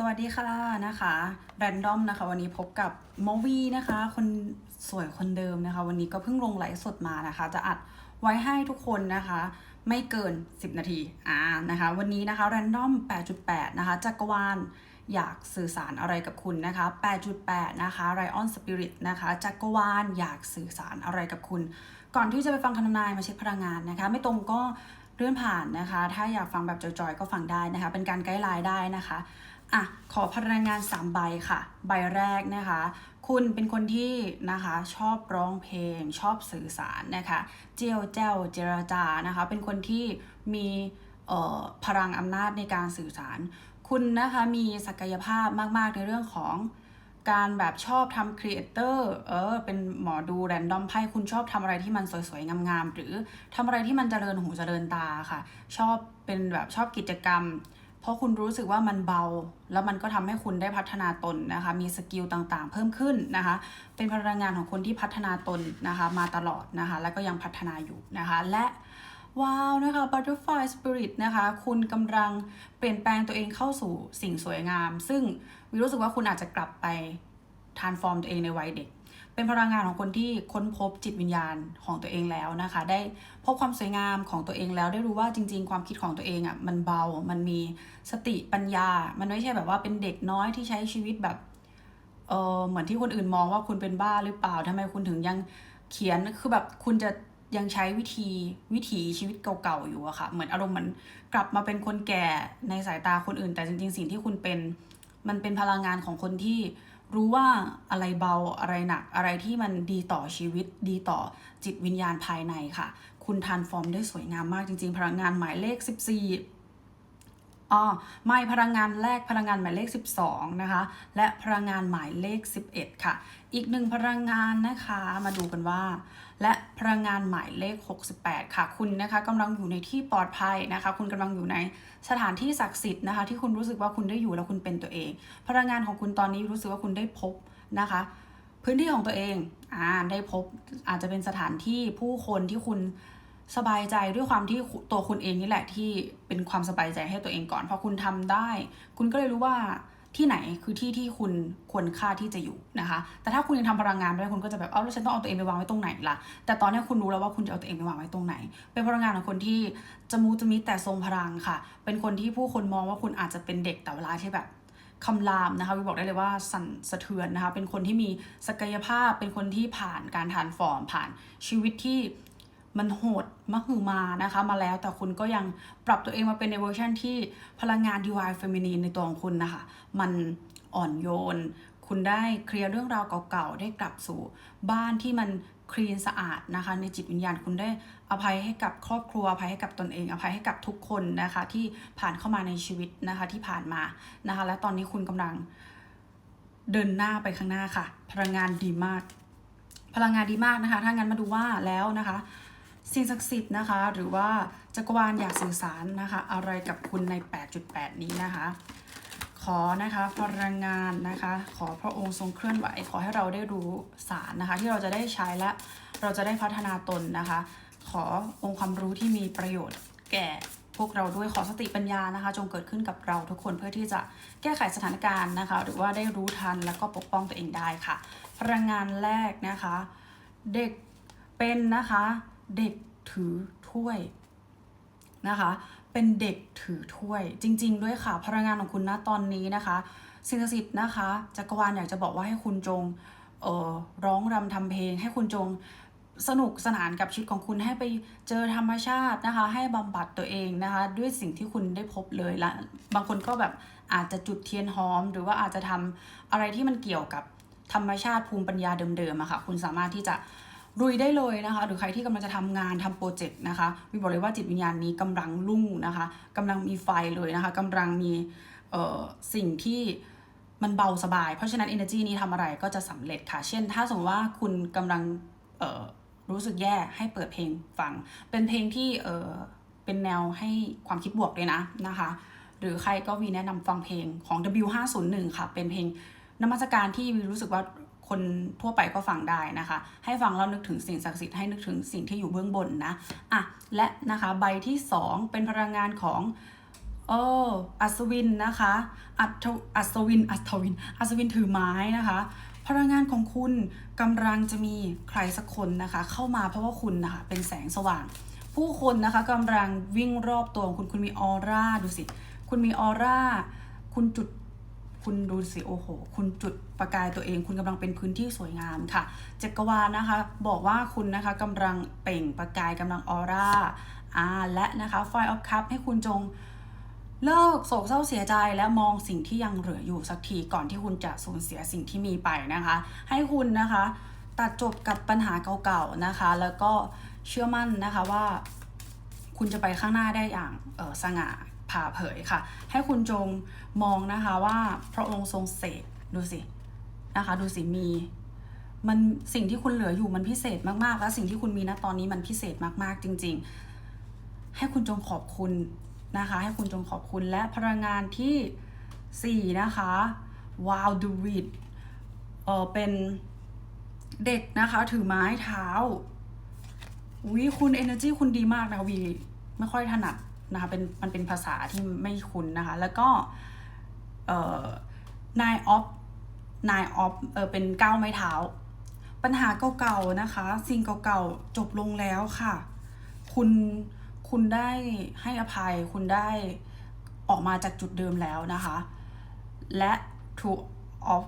สวัสดีค่ะนะคะแรนดอมนะคะ วันนี้พบกับโมวีนะคะ คนสวยคนเดิมนะคะ วันนี้ก็เพิ่งลงไลฟ์สดมานะคะ จะอัดไว้ให้ทุกคนนะคะ ไม่เกิน 10 นาทีอ่านะคะ วันนี้นะคะแรนดอม8.8 นะคะจักรวาลอยากสื่อสารอะไรกับคุณนะคะ 8.8 นะคะไรออนสปิริตนะคะจักรวาลอยากสื่อสารอะไรกับคุณ ก่อนที่จะไปฟังคำนายมาเช็คพลังงานนะคะ ไม่ตรงก็เลื่อนผ่านนะคะ ถ้าอยากฟังแบบจอยๆ ก็ฟังได้นะคะ เป็นการไกด์ไลน์ได้นะคะ อะขอพลังงาน 3 ใบค่ะ ใบแรกนะคะ คุณเป็นคนที่นะคะชอบร้องเพลง ชอบสื่อสารนะคะ เจียวเจ้าเจรจานะคะ เป็นคนที่มีเอ่อพลังอำนาจในการสื่อสาร คุณนะคะมีศักยภาพมากๆในเรื่องของการแบบชอบทำครีเอเตอร์ เออ เป็นหมอดูแรนดอมไพ่ คุณชอบทำอะไรที่มันสวยๆ งามๆ หรือทำอะไรที่มันเจริญหูเจริญตาค่ะ ชอบเป็นแบบชอบกิจกรรม เพราะคุณรู้สึกว่ามันเบา แล้วมันก็ทำให้คุณได้พัฒนาตนนะคะ มีสกิลต่างๆ เพิ่มขึ้นนะคะ เป็นพลังงานของคนที่พัฒนาตนนะคะ มาตลอดนะคะ แล้วก็ยังพัฒนาอยู่นะคะ และว้าวนะคะ Butterfly Spirit นะคะ คุณกำลังเปลี่ยนแปลงตัวเองเข้าสู่สิ่งสวยงาม ซึ่งวิรู้สึกว่าคุณอาจจะกลับไปทานฟอร์มตัวเองในวัยเด็ก เป็นพลังงานของคนที่ค้นพบจิตวิญญาณของตัวเองแล้วนะคะ ได้พบความสวยงามของตัวเองแล้ว ได้รู้ว่าจริง ๆ ความคิดของตัวเองอะ่ะมันเบา มันมีสติปัญญา มันไม่ใช่แบบว่าเป็นเด็กน้อยที่ใช้ชีวิตแบบเออเหมือนที่คนอื่นมองว่าคุณเป็นบ้าหรือเปล่าทำไมคุณถึงยังเขียนคือแบบคุณจะยังใช้วิธีวิถีชีวิตเก่าๆอยู่อะค่ะ เหมือนอารมณ์เหมือนกลับมาเป็นคนแก่ในสายตาคนอื่น แต่จริง ๆ สิ่งที่คุณเป็น มันเป็นพลังงานของคนที่ รู้ว่าอะไรเบาอะไรหนักอะไรที่มันดีต่อชีวิตดีต่อจิตวิญญาณภายในค่ะ คุณทานฟอร์มได้สวยงามมากจริงๆ พลังงานหมายเลข 14 อ๋อไม่พลังงานแรกพลังงานหมายเลข 12 นะคะ และพลังงานหมายเลข 11 ค่ะ อีกหนึ่งพลังงานนะคะมาดูกันว่า และพลังงานหมายเลข 68 ค่ะ คุณนะคะกำลังอยู่ในที่ปลอดภัยนะคะ คุณกำลังอยู่ในสถานที่ศักดิ์สิทธิ์นะคะ ที่คุณรู้สึกว่าคุณได้อยู่แล้วคุณเป็นตัวเอง พลังงานของคุณตอนนี้รู้สึกว่าคุณได้พบนะคะ พื้นที่ของตัวเองอ่าได้พบอาจจะเป็นสถานที่ผู้คนที่คุณ สบายใจด้วยความที่ตัวคุณเองนี่แหละที่เป็นความสบายใจให้ตัวเองก่อนพอคุณทำได้ คุณก็เลยรู้ว่าที่ไหนคือที่ที่คุณควรค่าที่จะอยู่นะคะ แต่ถ้าคุณยังทำพลังงานไม่ได้คุณก็จะแบบ เอ้าแล้วฉันต้องเอาตัวเองไปวางไว้ตรงไหนล่ะ แต่ตอนนี้คุณรู้แล้วว่าคุณจะเอาตัวเองไปวางไว้ตรงไหน เป็นพลังงานของคนที่จะมูจะมีแต่ทรงพลังค่ะ เป็นคนที่ผู้คนมองว่าคุณอาจจะเป็นเด็กแต่เวลาที่แบบคำรามนะคะวิบอกได้เลยว่าสั่นสะเทือนนะคะ เป็นคนที่มีศักยภาพ เป็นคนที่ผ่านการทานฟอร์มผ่านชีวิตที่ มันโหดมหือมานะคะ มาแล้วแต่คุณก็ยังปรับตัวเองมาเป็นในเวอร์ชันที่พลังงาน Divine Feminine ในตัวของคุณนะคะ มันอ่อนโยน คุณได้เคลียร์เรื่องราวเก่าๆ ได้กลับสู่บ้านที่มันคลีนสะอาดนะคะ ในจิตวิญญาณคุณได้อภัยให้กับครอบครัวอภัยให้กับตนเอง อภัยให้กับทุกคนนะคะ ที่ผ่านเข้ามาในชีวิตนะคะที่ผ่านมานะคะ และตอนนี้คุณกำลังเดินหน้าไปข้างหน้าค่ะ พลังงานดีมาก พลังงานดีมากนะคะ ถ้างั้นมาดูว่าแล้วนะคะ สิ่งศักดิ์สิทธิ์นะคะ หรือว่าจักรวาลอยากสื่อสารนะคะ อะไรกับคุณใน 8.8 นี้นะคะ ขอนะคะพลังงานนะคะ ขอพระองค์ทรงเคลื่อนไหว ขอให้เราได้รู้สารนะคะ ที่เราจะได้ใช้และเราจะได้พัฒนาตนนะคะ ขอองค์ความรู้ที่มีประโยชน์แก่พวกเราด้วยขอสติปัญญานะคะ จงเกิดขึ้นกับเราทุกคนเพื่อที่จะแก้ไขสถานการณ์นะคะ หรือว่าได้รู้ทันแล้วก็ปกป้องตัวเองได้ค่ะ พลังงานแรกนะคะ เด็กเป็นนะคะ เด็กถือถ้วยนะคะ เป็นเด็กถือถ้วย จริง ๆ ด้วยค่ะ พลังงานของคุณณตอนนี้นะคะสิ่งศักดิ์สิทธิ์นะคะจักรวาลอยากจะบอกว่าให้คุณจงเอ่อร้องรำทำเพลง ให้คุณจงสนุกสนานกับชีวิตของคุณให้ไปเจอธรรมชาตินะคะ ให้บำบัดตัวเองนะคะ ด้วยสิ่งที่คุณได้พบเลยและบางคนก็แบบอาจจะจุดเทียนหอม หรือว่าอาจจะทำอะไรที่มันเกี่ยวกับธรรมชาติภูมิปัญญาเดิมๆอะค่ะ คุณสามารถที่จะ ลุยได้เลยนะคะ หรือใครที่กำลังจะทำงานทำโปรเจกต์นะคะวิวบอกเลยว่าจิตวิญญาณนี้กำลังรุ่งนะคะกำลังมีไฟเลยนะคะกำลังมีสิ่งที่มันเบาสบาย เพราะฉะนั้น energy นี้ทำอะไรก็จะสำเร็จค่ะ เช่น ถ้าสมมติว่าคุณกำลังรู้สึกแย่ให้เปิดเพลงฟัง เป็นเพลงที่เเป็นแนวให้ความคิดบวกเลยนะนะคะ หรือใครก็วีแนะนำฟังเพลงของ W501 ค่ะ เป็นเพลงนมัสการที่วีรู้สึกว่า คนทั่วไปก็ฟังได้นะคะ ให้ฟังแล้วนึกถึงสิ่งศักดิ์สิทธิ์ให้นึกถึงสิ่งที่อยู่เบื้องบนนะอะและนะคะใบที่ 2 เป็นพลังงานของเอออัศวินนะคะอัศอัศวินอัศวินอัศวินถือไม้นะคะพลังงานของคุณกำลังจะมีใครสักคนนะคะ เข้ามาเพราะว่าคุณนะคะเป็นแสงสว่าง ผู้คนนะคะกำลังวิ่งรอบตัวของคุณคุณมีออร่าดูสิ คุณมีออร่าคุณจุด คุณดูสิโอ้โห คุณจุดประกายตัวเอง คุณกำลังเป็นพื้นที่สวยงามค่ะ จักรวาลนะคะ บอกว่าคุณนะคะกำลังเปล่งประกายกำลังออร่าอ่าและนะคะไฟออฟคัพให้คุณจงเลิกโศกเศร้าเสียใจและมองสิ่งที่ยังเหลืออยู่สักทีก่อนที่คุณจะสูญเสียสิ่งที่มีไปนะคะ ให้คุณนะคะ ตัดจบกับปัญหาเก่าๆนะคะ แล้วก็เชื่อมั่นนะคะว่า คุณจะไปข้างหน้าได้อย่างสง่า ผ่าเผยค่ะ ให้คุณจงมองนะคะว่าพระองค์ทรงเสกดูสินะคะ ดูสิมีมันสิ่งที่คุณเหลืออยู่มันพิเศษมากๆ และสิ่งที่คุณมีณตอนนี้มันพิเศษมากๆ จริง ๆ ให้คุณจงขอบคุณนะคะ ให้คุณจงขอบคุณและพลังงานที่ 4 นะคะว้าวดูวิดเออเป็นเด็กนะคะถือไม้เท้าวิคุณ energy คุณดีมากนะคะวี ไม่ค่อยถนัด นะคะเป็นมันเป็นภาษาที่ไม่คุ้นนะคะ แล้วก็เอ่อ nine of nine of เออเป็นเก้าไม้เท้า ปัญหาเก่าๆนะคะ สิ่งเก่าๆจบลงแล้วค่ะ คุณคุณได้ให้อภัยคุณได้ออกมาจากจุดเดิมแล้วนะคะ และ two of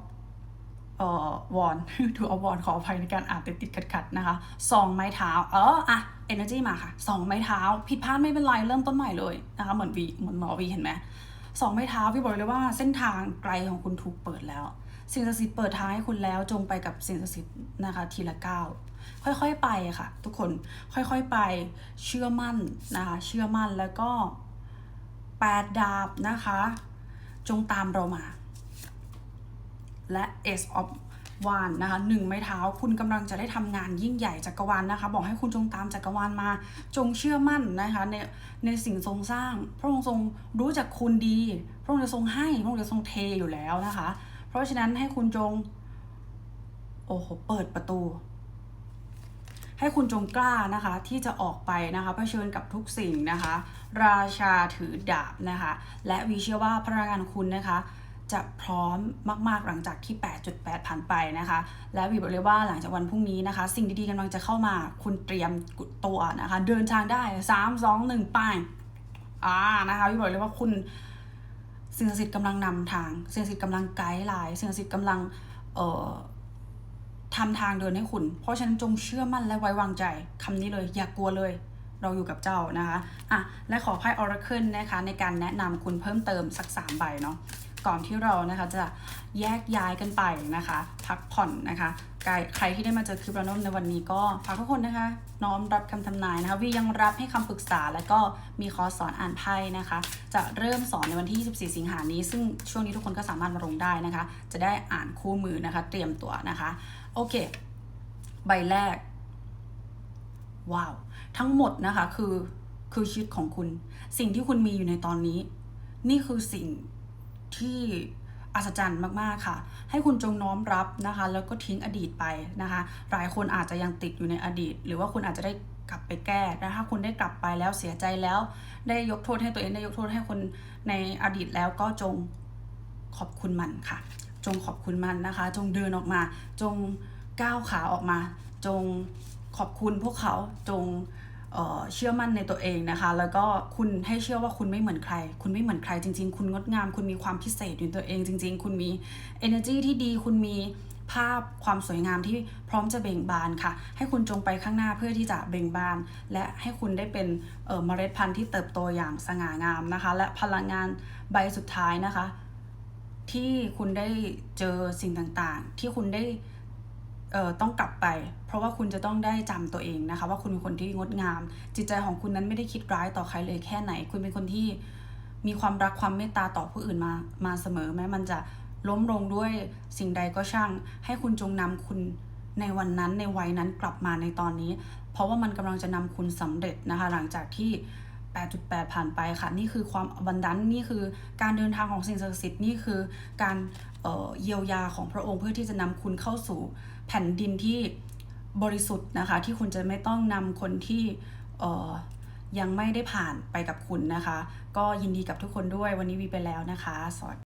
เอ่อวอนถูกเอาวอนขออภัยในการอ่านติดติดขัดขัดๆนะคะสองไม้เท้าเอออะ energy มาค่ะสองไม้เท้า ผิดพลาดไม่เป็นไร เริ่มต้นใหม่เลยนะคะเหมือนวีเหมือนหมอวีเห็นไหมสองไม้เท้าพี่บอกเลยว่าเส้นทางไกลของคุณถูกเปิดแล้ว สิ่งศักดิ์สิทธิ์เปิดทางให้คุณแล้วจงไปกับสิ่งศักดิ์สิทธิ์นะคะทีละก้าวค่อยๆไปค่ะ ทุกคนค่อยๆไปเชื่อมั่นนะคะเชื่อมั่นแล้วก็แปดดาบนะคะ จงตามเรามา และ Ace of วานนะคะหนึ่งไม้เท้าคุณกำลังจะได้ทำงานยิ่งใหญ่จักรวาลนะคะ บอกให้คุณจงตามจักรวาลมา จงเชื่อมั่นนะคะในในสิ่งทรงสร้าง พระองค์ทรงรู้จักคุณดี พระองค์จะทรงให้พระองค์จะทรงเทอยู่แล้วนะคะ เพราะฉะนั้นให้คุณจง โอ้โหเปิดประตู ให้คุณจงกล้านะคะ ที่จะออกไปนะคะเผชิญกับทุกสิ่งนะคะ ราชาถือดาบนะคะ และวีเชื่อว่าพลังงานคุณนะคะ จะพร้อมมากๆหลังจากที่ 8.8 ผ่านไปนะคะ และวีบอกเลยว่าหลังจากวันพรุ่งนี้นะคะ สิ่งดีๆกำลังจะเข้ามาคุณเตรียมตัวนะคะ เดินทางได้ 3 2 1 ไป้ายอ่านะคะวีบอกเลยว่าคุณสิ่งศักดิ์สิทธิ์กำลังนำทางสิ่งศักดิ์สิทธิ์กำลังไกด์ไลน์สิ่งศักดิ์สิทธิ์กำลังเอ่อทำทางเดินให้คุณ เพราะฉะนั้นจงเชื่อมั่นและไว้วางใจคำนี้เลย อย่ากกลัวเลยเราอยู่กับเจ้านะคะ อะ และขอไพ่ Oracle นะคะ ในการแนะนำคุณเพิ่มเติมสัก 3 ใบเนาะ ก่อนที่เรานะคะจะแยกย้ายกันไปนะคะ พักผ่อนนะคะใครที่ได้มาเจอคลิปเราในวันนี้ก็ฝากทุกคนนะคะ น้อมรับคำทำนายนะคะวียังรับให้คำปรึกษาแล้วก็มีคอร์สสอนอ่านไพ่นะคะ จะเริ่มสอนในวันที่ 24 สิงหานี้ ซึ่งช่วงนี้ทุกคนก็สามารถมาลงได้นะคะ จะได้อ่านคู่มือนะคะ เตรียมตัวนะคะ โอเค ใบแรก ว้าว ทั้งหมดนะคะคือคือชีวิตของคุณ สิ่งที่คุณมีอยู่ในตอนนี้ นี่คือสิ่ง ที่อัศจรรย์มาก ๆ ค่ะ ให้คุณจงน้อมรับนะคะ แล้วก็ทิ้งอดีตไปนะคะ หลายคนอาจจะยังติดอยู่ในอดีต หรือว่าคุณอาจจะได้กลับไปแก้นะคะ คุณได้กลับไปแล้วเสียใจแล้ว ได้ยกโทษให้ตัวเอง ได้ยกโทษให้คนในอดีตแล้วก็จงขอบคุณมันค่ะ จงขอบคุณมันนะคะ จงเดินออกมา จงก้าวขาออกมา จงขอบคุณพวกเขา จง เชื่อมั่นในตัวเองนะคะ แล้วก็คุณให้เชื่อว่าคุณไม่เหมือนใคร คุณไม่เหมือนใครจริง ๆ คุณงดงาม คุณมีความพิเศษอยู่ในตัวเองจริง ๆ คุณมี energy ที่ดี คุณมีภาพความสวยงามที่พร้อมจะเบ่งบานค่ะ ให้คุณจงไปข้างหน้าเพื่อที่จะเบ่งบาน และให้คุณได้เป็นเเมล็ดพันธุ์ที่เติบโตอย่างสง่างามนะคะ และพลังงานใบสุดท้ายนะคะ ที่คุณได้เจอสิ่งต่างๆ ที่คุณได้ ต้องกลับไป เพราะว่าคุณจะต้องได้จำตัวเองนะคะ ว่าคุณเป็นคนที่งดงาม จิตใจของคุณนั้นไม่ได้คิดร้ายต่อใครเลยแค่ไหน คุณเป็นคนที่มีความรักความเมตตาต่อผู้อื่นมามาเสมอแม้มันจะล้มลงด้วยสิ่งใดก็ช่าง ให้คุณจงนำคุณในวันนั้นในวัยนั้นกลับมาในตอนนี้ เพราะว่ามันกำลังจะนำคุณสำเร็จนะคะ หลังจากที่ 8.8 ผ่านไปค่ะ นี่คือความบันดันนี่คือการเดินทางของสิ่งศักดิ์สิทธิ์นี่คือการเเยียวยาของพระองค์เพื่อที่จะนำคุณเข้าสู่ แผ่นดินที่บริสุทธิ์นะคะ ที่คุณจะไม่ต้องนำคนที่เออยังไม่ได้ผ่านไปกับคุณนะคะ ก็ยินดีกับทุกคนด้วยวันนี้วีไปแล้วนะคะ สวัสดี